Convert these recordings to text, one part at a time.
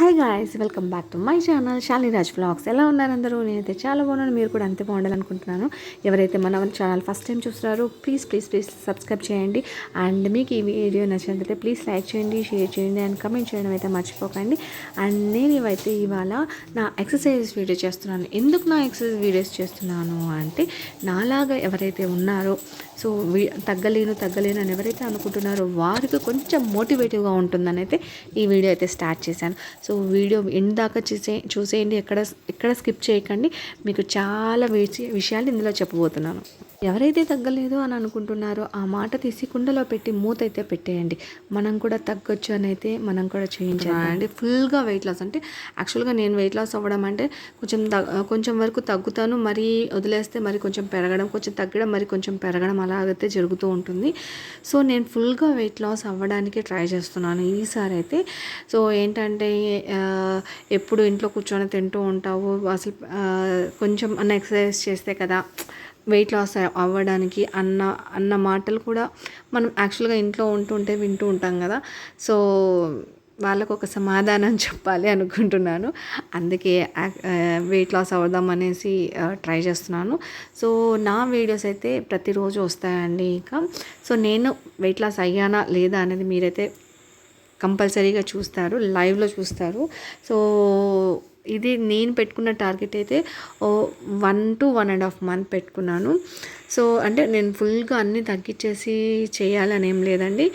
Hi guys welcome back to my channel Shaliraj vlogs ఎలా ఉన్నారు అందరూ? నేనైతే చాలా బాగున్నాను. మీరు కూడా అంతే బాగుండాలనుకుంటున్నాను. ఎవరైతే మన ఛానల్ ఫస్ట్ టైం చూస్తున్నారో ప్లీజ్ ప్లీజ్ ప్లీజ్ సబ్స్క్రైబ్ చేయండి. అండ్ మీకు ఈ వీడియో నచ్చినట్లయితే ప్లీజ్ లైక్ చేయండి షేర్ చేయండి అండ్ కమెంట్ చేయడం అయితే మర్చిపోకండి. అండ్ నేను ఇవైతే ఇవాళ నా ఎక్సర్సైజ్ వీడియో చేస్తున్నాను. ఎందుకు నా ఎక్సర్సైజ్ వీడియోస్ చేస్తున్నాను అంటే నాలాగా ఎవరైతే ఉన్నారో సో వీ తగ్గలేను తగ్గలేను అని ఎవరైతే అనుకుంటున్నారో వారికి కొంచెం మోటివేటివ్గా ఉంటుందని అయితే ఈ వీడియో అయితే స్టార్ట్ చేశాను. సో సో వీడియో ఎండ్ దాకా చూసే చూసేయండి ఎక్కడ ఎక్కడ స్కిప్ చేయకండి. మీకు చాలా విషయాలు ఇందులో చెప్పబోతున్నాను. ఎవరైతే తగ్గలేదు అని అనుకుంటున్నారో ఆ మాట తీసి కుండలో పెట్టి మూత అయితే పెట్టేయండి. మనం కూడా తగ్గొచ్చు అని అయితే మనం కూడా చేయించాలండి ఫుల్గా వెయిట్ లాస్ అంటే యాక్చువల్గా నేను వెయిట్ లాస్ అవ్వడం అంటే కొంచెం తగ్- కొంచెం వరకు తగ్గుతాను మరీ వదిలేస్తే మరి కొంచెం పెరగడం కొంచెం తగ్గడం మరి కొంచెం పెరగడం అలాగైతే జరుగుతూ ఉంటుంది. సో నేను ఫుల్గా వెయిట్ లాస్ అవ్వడానికి ట్రై చేస్తున్నాను ఈసారి అయితే. సో ఏంటంటే ఎప్పుడు ఇంట్లో కూర్చొని తింటూ ఉంటావు అసలు కొంచెం అన్న ఎక్సర్సైజ్ చేస్తే కదా వెయిట్ లాస్ అవ్వడానికి అన్న అన్న మాటలు కూడా మనం యాక్చువల్గా ఇంట్లో ఉంటుంటే వింటూ ఉంటాం కదా. సో వాళ్ళకు ఒక సమాధానం చెప్పాలి అనుకుంటున్నాను. అందుకే వెయిట్ లాస్ అవుదాం అనేసి ట్రై చేస్తున్నాను. సో నా వీడియోస్ అయితే ప్రతిరోజు వస్తాయండి ఇంకా. సో నేను వెయిట్ లాస్ అయ్యానా లేదా అనేది మీరైతే కంపల్సరీగా చూస్తారు లైవ్లో చూస్తారు. సో ఇది నేను పెట్టుకున్న టార్గెట్ అయితే ఓ one two one and half month పెట్టుకున్నాను. సో అంటే నేను ఫుల్గా అన్నీ తగ్గించేసి చేయాలని ఏం లేదండి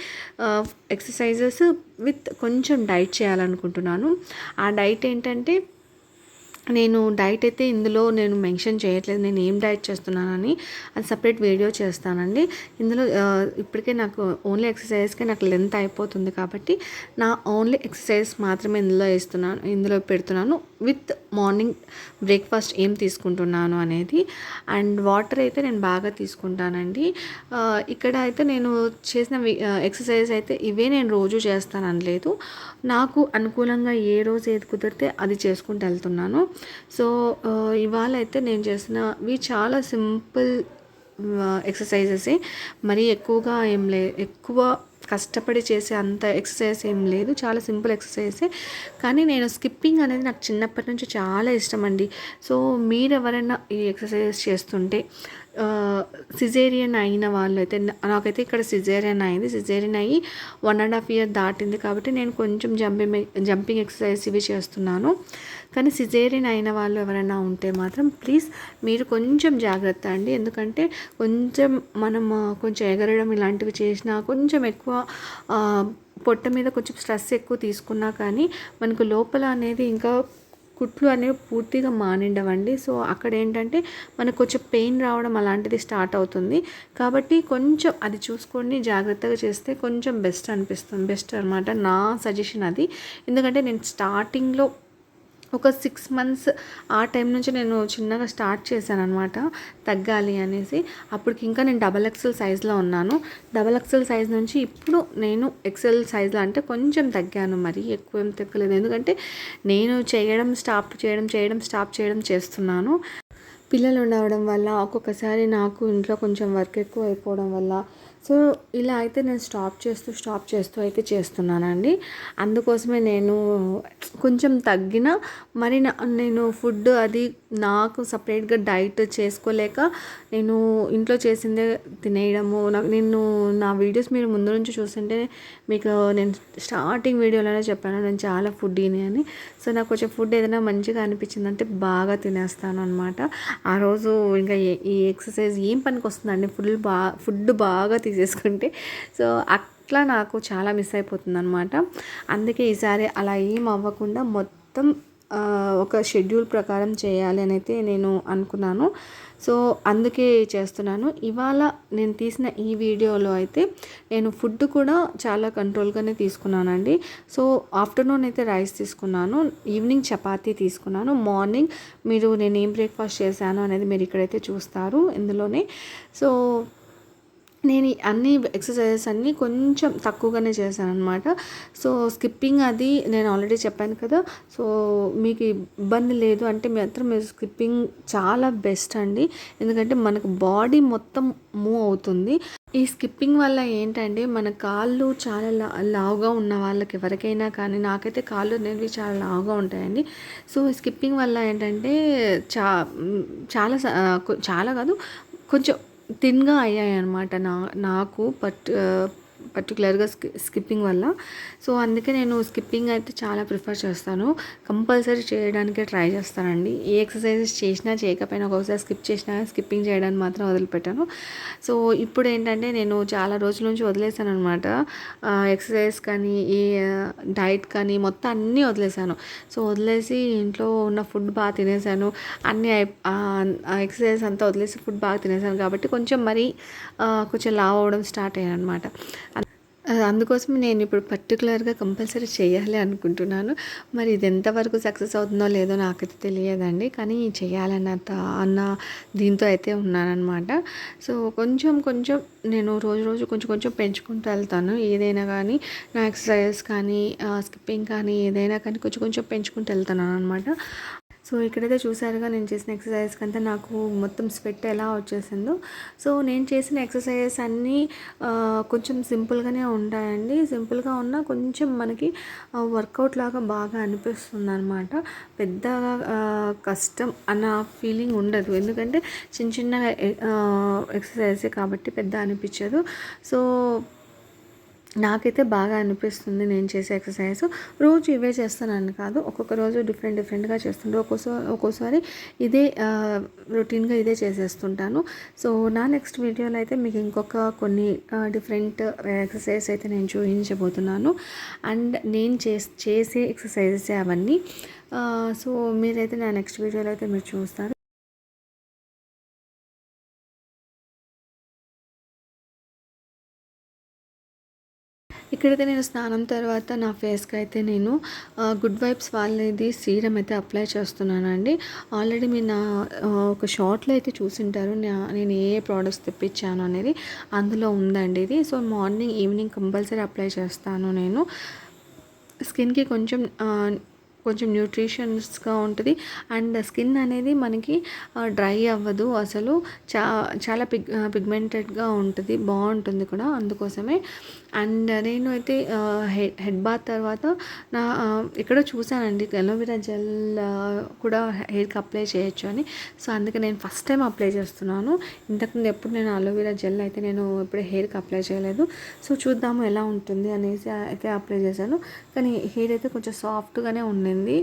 ఎక్సర్సైజెస్ విత్ కొంచెం డైట్ చేయాలనుకుంటున్నాను. ఆ డైట్ ఏంటంటే నేను డైట్ అయితే ఇందులో నేను మెన్షన్ చేయట్లేదు. నేను ఏం డైట్ చేస్తున్నానని అది సపరేట్ వీడియో చేస్తానండి. ఇందులో ఇప్పటికే నాకు ఓన్లీ ఎక్సర్సైజ్కే నాకు లెంత్ అయిపోతుంది కాబట్టి నా ఓన్లీ ఎక్సర్సైజ్ మాత్రమే ఇందులో వేస్తున్నాను ఇందులో పెడుతున్నాను. విత్ మార్నింగ్ బ్రేక్ఫాస్ట్ ఏం తీసుకుంటున్నాను అనేది. అండ్ వాటర్ అయితే నేను బాగా తీసుకుంటానండి. ఇక్కడ అయితే నేను చేసిన ఎక్సర్సైజ్ అయితే ఇవే నేను రోజు చేస్తానని లేదు నాకు అనుకూలంగా ఏ రోజు ఏది కుదిరితే అది చేసుకుంటూ వెళ్తున్నాను. సో ఇవాళ అయితే నేను చేసినవి చాలా సింపుల్ ఎక్సర్సైజెస్. మరీ ఎక్కువగా ఏం లే ఎక్కువ కష్టపడి చేసే అంత ఎక్సర్సైజ్ ఏం లేదు. చాలా సింపుల్ ఎక్సర్సైజే కానీ నేను స్కిప్పింగ్ అనేది నాకు చిన్నప్పటి నుంచి చాలా ఇష్టం అండి సో మీరు ఎవరైనా ఈ ఎక్సర్సైజ్ చేస్తుంటే సిజేరియన్ అయిన వాళ్ళు అయితే నాకైతే ఇక్కడ సిజేరియన్ అయింది. సిజేరియన్ అయ్యి వన్ అండ్ హాఫ్ ఇయర్ దాటింది కాబట్టి నేను కొంచెం జంపింగ్ జంపింగ్ ఎక్సర్సైజ్ ఇవి చేస్తున్నాను. కానీ సిజేరియన్ అయిన వాళ్ళు ఎవరైనా ఉంటే మాత్రం ప్లీజ్ మీరు కొంచెం జాగ్రత్త అండి. ఎందుకంటే కొంచెం మనం కొంచెం ఎగరడం ఇలాంటివి చేసినా కొంచెం ఎక్కువ పొట్ట మీద కొంచెం స్ట్రెస్ ఎక్కువ తీసుకున్నా కానీ మనకు లోపల అనేది ఇంకా కుట్లు అనేవి పూర్తిగా మానిండవండి. సో అక్కడ ఏంటంటే మనకు కొంచెం పెయిన్ రావడం అలాంటిది స్టార్ట్ అవుతుంది. కాబట్టి కొంచెం అది చూసుకొని జాగ్రత్తగా చేస్తే కొంచెం బెస్ట్ అనిపిస్తుంది. బెస్ట్ అనమాట నా సజెషన్ అది. ఎందుకంటే నేను స్టార్టింగ్లో ఒక సిక్స్ మంత్స్ ఆ టైం నుంచి నేను చిన్నగా స్టార్ట్ చేశాను అనమాట తగ్గాలి అనేసి. అప్పటికి ఇంకా నేను డబల్ ఎక్సెల్ సైజ్లో ఉన్నాను. డబల్ ఎక్సెల్ సైజ్ నుంచి ఇప్పుడు నేను ఎక్సెల్ సైజ్లో అంటే కొంచెం తగ్గాను మరి ఎక్కువ ఏం తగ్గలేదు. ఎందుకంటే నేను చేయడం స్టాప్ చేయడం చేయడం స్టాప్ చేయడం చేస్తున్నాను. పిల్లలు ఉండవడం వల్ల ఒక్కొక్కసారి నాకు ఇంట్లో కొంచెం వర్క్ ఎక్కువ అయిపోవడం వల్ల సో ఇలా అయితే నేను స్టాప్ చేస్తూ స్టాప్ చేస్తూ అయితే చేస్తున్నానండి. అందుకోసమే నేను కొంచెం తగ్గిన మరి నా- నేను ఫుడ్ అది నాకు సపరేట్గా డైట్ చేసుకోలేక నేను ఇంట్లో చేసిందే తినేయడము. నాకు నేను నా వీడియోస్ మీరు ముందు నుంచి చూస్తుంటే మీకు నేను స్టార్టింగ్ వీడియోలోనే చెప్పాను నేను చాలా ఫుడ్డీని అని. సో నాకు కొంచెం ఫుడ్ ఏదైనా మంచిగా అనిపించిందంటే బాగా తినేస్తాను అనమాట ఆ రోజు ఇంకా ఏ- ఈ ఎక్సర్సైజ్ ఏం పనికి వస్తుందండి ఫుల్ బా ఫుడ్ బాగా తీసేసుకుంటే సో అట్లా నాకు చాలా మిస్ అయిపోతుంది అనమాట అందుకే ఈసారి అలా ఏం అవ్వకుండా మొత్తం ఒక షెడ్యూల్ ప్రకారం చేయాలి అని అయితే నేను అనుకున్నాను. సో అందుకే చేస్తున్నాను. ఇవాళ నేను తీసిన ఈ వీడియోలో అయితే నేను ఫుడ్ కూడా చాలా కంట్రోల్గానే తీసుకున్నానండి. సో ఆఫ్టర్నూన్ అయితే రైస్ తీసుకున్నాను. ఈవినింగ్ చపాతీ తీసుకున్నాను. మార్నింగ్ మీరు నేను ఏం బ్రేక్ఫాస్ట్ చేశాను అనేది మీరు ఇక్కడైతే చూస్తారు ఇందులోనే. సో నేను అన్ని ఎక్సర్సైజెస్ అన్నీ కొంచెం తక్కువగానే చేశాను అనమాట సో స్కిప్పింగ్ అది నేను ఆల్రెడీ చెప్పాను కదా. సో మీకు ఇబ్బంది లేదు అంటే మాత్రం మీరు స్కిప్పింగ్ చాలా బెస్ట్ అండి. ఎందుకంటే మనకు బాడీ మొత్తం మూవ్ అవుతుంది. ఈ స్కిప్పింగ్ వల్ల ఏంటంటే మన కాళ్ళు చాలా లా లావుగా ఉన్న వాళ్ళకి ఎవరికైనా కానీ నాకైతే కాళ్ళు అనేవి చాలా లావుగా ఉంటాయండి. సో స్కిప్పింగ్ వల్ల ఏంటంటే చా చాలా చాలా కాదు కొంచెం థిన్గా అయ్యాయి అనమాట నా నాకు పట్ పర్టికులర్గా స్కి స్కిప్పింగ్ వల్ల. సో అందుకే నేను స్కిప్పింగ్ అయితే చాలా ప్రిఫర్ చేస్తాను. కంపల్సరీ చేయడానికే ట్రై చేస్తానండి. ఏ ఎక్సర్సైజెస్ చేసినా చేయకపోయినా ఒక్కొక్కసారి స్కిప్ చేసినా స్కిప్పింగ్ చేయడానికి మాత్రం వదిలిపెట్టాను. సో ఇప్పుడు ఏంటంటే నేను చాలా రోజుల నుంచి వదిలేసాను అనమాట ఎక్సర్సైజ్ కానీ ఈ డైట్ కానీ మొత్తం అన్నీ వదిలేసాను. సో వదిలేసి ఇంట్లో ఉన్న ఫుడ్ బాగా తినేసాను. అన్ని ఎక్సర్సైజ్ అంతా వదిలేసి ఫుడ్ బాగా తినేసాను. కాబట్టి కొంచెం మరీ కొంచెం లావ్ అవ్వడం స్టార్ట్ అయ్యాను అనమాట అందుకోసం నేను ఇప్పుడు పర్టికులర్గా కంపల్సరీ చేయాలి అనుకుంటున్నాను. మరి ఇది ఎంతవరకు సక్సెస్ అవుతుందో లేదో నాకైతే తెలియదండి. కానీ చేయాలన్న త- అన్న దీంతో అయితే ఉన్నానమాట సో కొంచెం కొంచెం నేను రోజు రోజు కొంచెం కొంచెం పెంచుకుంటూ వెళ్తాను. ఏదైనా కానీ నా ఎక్సర్సైజెస్ కానీ స్కిప్పింగ్ కానీ ఏదైనా కానీ కొంచెం కొంచెం పెంచుకుంటూ వెళ్తాను అనమాట సో ఇక్కడైతే చూసారుగా నేను చేసిన ఎక్సర్సైజ్ కంతా నాకు మొత్తం స్వెట్ ఎలా వచ్చేసిందో. సో నేను చేసిన ఎక్సర్సైజెస్ అన్నీ కొంచెం సింపుల్గానే ఉంటాయండి. సింపుల్గా ఉన్నా కొంచెం మనకి వర్కౌట్ లాగా బాగా అనిపిస్తుంది అనమాట పెద్దగా కష్టం అన్న ఫీలింగ్ ఉండదు. ఎందుకంటే చిన్న చిన్న ఎక్సర్సైజే కాబట్టి పెద్ద అనిపించదు. సో నాకైతే బాగా అనిపిస్తుంది నేను చేసే ఎక్సర్సైజ్. రోజు ఇవే చేస్తానని కాదు ఒక్కొక్క రోజు డిఫరెంట్ డిఫరెంట్గా చేస్తుంటే ఒక్కోసారి ఒక్కోసారి ఇదే రొటీన్గా ఇదే చేసేస్తుంటాను. సో నా నెక్స్ట్ వీడియోలో అయితే మీకు ఇంకొక కొన్ని డిఫరెంట్ ఎక్సర్సైజ్ అయితే నేను చూపించబోతున్నాను. అండ్ నేను చేస్ చేసే ఎక్సర్సైజెస్ అవన్నీ. సో మీరైతే నా నెక్స్ట్ వీడియోలో అయితే మీరు చూస్తారు. ఇక్కడైతే నేను స్నానం తర్వాత నా ఫేస్కి అయితే నేను గుడ్ వైబ్స్ వాళ్ళది సీరం అయితే అప్లై చేస్తున్నానండి. ఆల్రెడీ మీరు నా ఒక షార్ట్లో అయితే చూసింటారు నా- నేను ఏ ఏ ప్రోడక్ట్స్ తెప్పించాను అనేది అందులో ఉందండి ఇది. So morning evening compulsory apply చేస్తాను నేను. స్కిన్కి కొంచెం కొంచెం న్యూట్రిషన్స్గా ఉంటుంది. అండ్ స్కిన్ అనేది మనకి డ్రై అవ్వదు. అసలు చా చాలా పిగ్ పిగ్మెంటెడ్గా ఉంటుంది. బాగుంటుంది కూడా అందుకోసమే. అండ్ నేను అయితే హెడ్ హెడ్ బాత్ తర్వాత నా ఎక్కడో చూసానండి అలోవెరా జెల్ కూడా హెయిర్కి అప్లై చేయొచ్చు అని. సో అందుకే నేను ఫస్ట్ టైం అప్లై చేస్తున్నాను. ఇంతకుముందు ఎప్పుడు నేను అలోవెరా జెల్ అయితే నేను ఇప్పుడు హెయిర్కి అప్లై చేయలేదు. సో చూద్దాము ఎలా ఉంటుంది అనేసి అయితే అప్లై చేశాను. కానీ హెయిర్ అయితే కొంచెం సాఫ్ట్గానే ఉండింది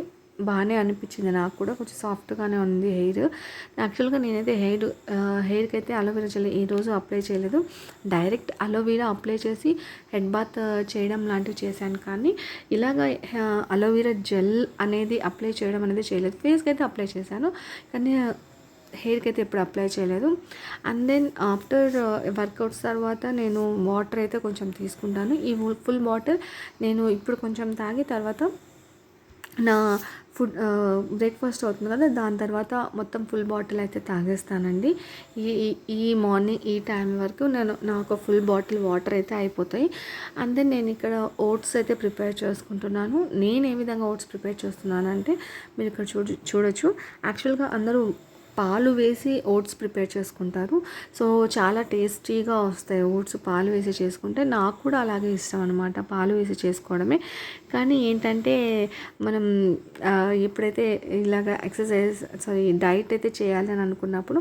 బాగానే అనిపించింది నాకు కూడా. కొంచెం సాఫ్ట్గానే ఉంది హెయిర్. యాక్చువల్గా నేనైతే హెయిర్ హెయిర్కి అయితే అలోవెరా జెల్ ఈ రోజు అప్లై చేయలేదు. డైరెక్ట్ అలోవెరా అప్లై చేసి హెడ్ బాత్ చేయడం లాంటివి చేశాను కానీ ఇలాగ అలోవెరా జెల్ అనేది అప్లై చేయడం అనేది చేయలేదు. ఫేస్కి అయితే అప్లై చేశాను కానీ హెయిర్కి అయితే ఎప్పుడు అప్లై చేయలేదు. అండ్ దెన్ ఆఫ్టర్ వర్కౌట్స్ తర్వాత నేను వాటర్ అయితే కొంచెం తీసుకుంటాను. ఈ ఫుల్ బాటిల్ నేను ఇప్పుడు కొంచెం తాగి తర్వాత నా ఫుడ్ బ్రేక్ఫాస్ట్ అవుతుంది కదా దాని తర్వాత మొత్తం ఫుల్ బాటిల్ అయితే తాగేస్తానండి. ఈ ఈ- మార్నింగ్ ఈ టైం వరకు నేను నాకు ఫుల్ బాటిల్ వాటర్ అయితే అయిపోతాయి. అండ్ దెన్ నేను ఇక్కడ ఓట్స్ అయితే ప్రిపేర్ చేసుకుంటున్నాను. నేను ఏ విధంగా ఓట్స్ ప్రిపేర్ చేస్తున్నానంటే మీరు ఇక్కడ చూడ చూడొచ్చు. యాక్చువల్గా అందరూ పాలు వేసి ఓట్స్ ప్రిపేర్ చేసుకుంటారు. సో చాలా టేస్టీగా వస్తాయి ఓట్స్ పాలు వేసి చేసుకుంటే. నాకు కూడా అలాగే ఇష్టం అనమాట పాలు వేసి చేసుకోవడమే. కానీ ఏంటంటే మనం ఎప్పుడైతే ఇలాగ ఎక్సర్సైజ్ సారీ డైట్ అయితే చేయాలి అని అనుకున్నప్పుడు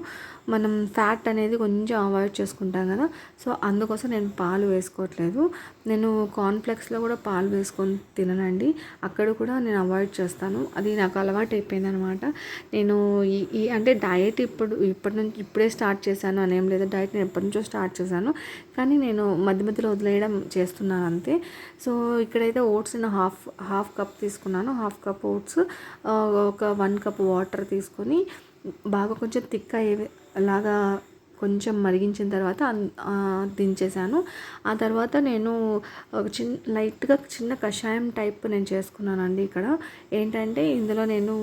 మనం ఫ్యాట్ అనేది కొంచెం అవాయిడ్ చేసుకుంటాం కదా. సో అందుకోసం నేను పాలు వేసుకోవట్లేదు. నేను కార్న్ఫ్లెక్స్లో కూడా పాలు వేసుకొని తిననండి. అక్కడ కూడా నేను అవాయిడ్ చేస్తాను. అది నాకు అలవాటు అయిపోయింది అనమాట నేను ఈ ఈ అంటే డయట్ ఇప్పుడు ఇప్పటి నుంచి ఇప్పుడే స్టార్ట్ చేశాను అనేం లేదు. డయట్ నేను ఎప్పటి నుంచో స్టార్ట్ చేశాను. కానీ నేను మధ్య మధ్యలో వదిలేయడం చేస్తున్నాను అంతే. సో ఇక్కడైతే ఓట్స్ నేను హాఫ్ హాఫ్ కప్ తీసుకున్నాను. హాఫ్ కప్ ఓట్స్ ఒక వన్ కప్ వాటర్ తీసుకొని బాగా కొంచెం థిక్ అయ్యే లాగా కొంచెం మరిగించిన తర్వాత దించేసాను ఆ తర్వాత నేను ఒక చిన్న లైట్గా చిన్న కషాయం టైప్ నేను చేసుకున్నానండి ఇక్కడ. ఏంటంటే ఇందులో నేను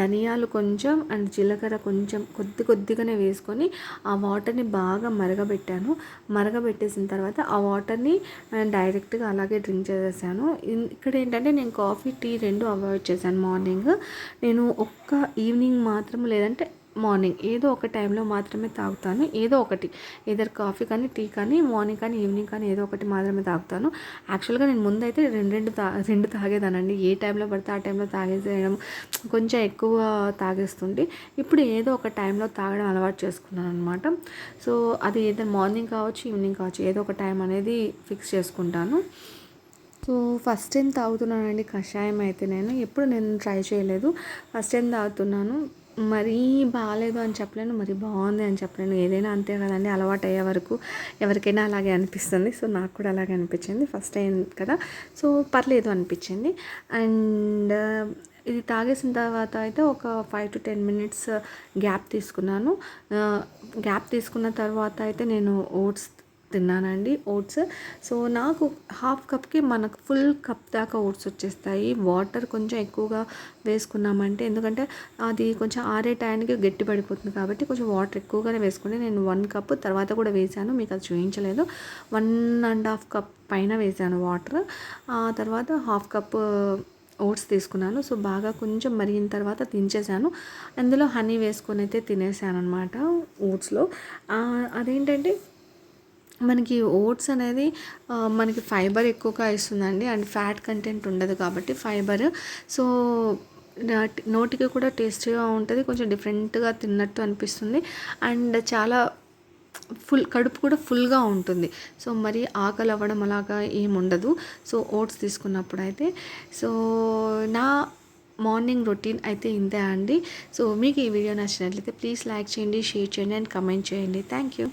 ధనియాలు కొంచెం అండ్ జీలకర్ర కొంచెం కొద్ది కొద్దిగానే వేసుకొని ఆ వాటర్ని బాగా మరగబెట్టాను. మరగబెట్టేసిన తర్వాత ఆ వాటర్ని డైరెక్ట్గా అలాగే డ్రింక్ చేసేసాను. ఇక్కడ ఏంటంటే నేను కాఫీ టీ రెండు అవాయిడ్ చేశాను మార్నింగ్. నేను ఒక్క ఈవినింగ్ మాత్రం లేదంటే మార్నింగ్ ఏదో ఒక టైంలో మాత్రమే తాగుతాను. ఏదో ఒకటి. ఏదర్ కాఫీ కానీ టీ కానీ మార్నింగ్ కానీ ఈవినింగ్ కానీ ఏదో ఒకటి మాత్రమే తాగుతాను. యాక్చువల్గా నేను ముందైతే రెండు రెండు తా రెండు తాగేదానండి. ఏ టైంలో పడితే ఆ టైంలో తాగేసేయడం కొంచెం ఎక్కువ తాగేస్తుంటే ఇప్పుడు ఏదో ఒక టైంలో తాగడం అలవాటు చేసుకున్నాను అనమాట సో అది ఏదో మార్నింగ్ కావచ్చు ఈవినింగ్ కావచ్చు ఏదో ఒక టైం అనేది ఫిక్స్ చేసుకుంటాను. సో ఫస్ట్ టైం తాగుతున్నానండి? కషాయం అయితే నేను ఎప్పుడు నేను ట్రై చేయలేదు. ఫస్ట్ టైం తాగుతున్నాను? మరీ బాగాలేదు అని చెప్పలేను మరి బాగుంది అని చెప్పలేను. ఏదైనా అంతే కదండి అలవాటు అయ్యే వరకు ఎవరికైనా అలాగే అనిపిస్తుంది. సో నాకు కూడా అలాగే అనిపించింది ఫస్ట్ టైం కదా. సో పర్లేదు అనిపించింది. అండ్ ఇది తాగేసిన తర్వాత అయితే ఒక five to ten minutes gap తీసుకున్నాను. గ్యాప్ తీసుకున్న తర్వాత అయితే నేను ఓట్స్ తిన్నానండి ఓట్స్. సో నాకు హాఫ్ కప్కి మనకు ఫుల్ కప్ దాకా ఓట్స్ వచ్చేస్తాయి. వాటర్ కొంచెం ఎక్కువగా వేసుకున్నామంటే ఎందుకంటే అది కొంచెం ఆరే టైంకి గట్టి పడిపోతుంది కాబట్టి కొంచెం వాటర్ ఎక్కువగానే వేసుకుని నేను వన్ కప్ తర్వాత కూడా వేసాను మీకు అది చూపించలేదు. వన్ అండ్ హాఫ్ కప్ పైన వేసాను వాటర్. ఆ తర్వాత హాఫ్ కప్ ఓట్స్ తీసుకున్నాను. సో బాగా కొంచెం మరిగిన తర్వాత తినేసాను అందులో హనీ వేసుకొని అయితే తినేసాను అనమాట ఓట్స్లో అదేంటంటే మనకి ఓట్స్ అనేది మనకి ఫైబర్ ఎక్కువగా ఇస్తుందండి. అండ్ ఫ్యాట్ కంటెంట్ ఉండదు కాబట్టి ఫైబర్. సో నోటికి కూడా టేస్టీగా ఉంటుంది కొంచెం డిఫరెంట్గా తిన్నట్టు అనిపిస్తుంది. అండ్ చాలా ఫుల్ కడుపు కూడా ఫుల్గా ఉంటుంది. సో మరి ఆకలి అవ్వడం అలాగా ఏమి ఉండదు. సో ఓట్స్ తీసుకున్నప్పుడు అయితే సో నా మార్నింగ్ రొటీన్ అయితే ఇంతే అండి. సో మీకు ఈ వీడియో నచ్చినట్లయితే ప్లీజ్ లైక్ చేయండి షేర్ చేయండి అండ్ కమెంట్ చేయండి. Thank you.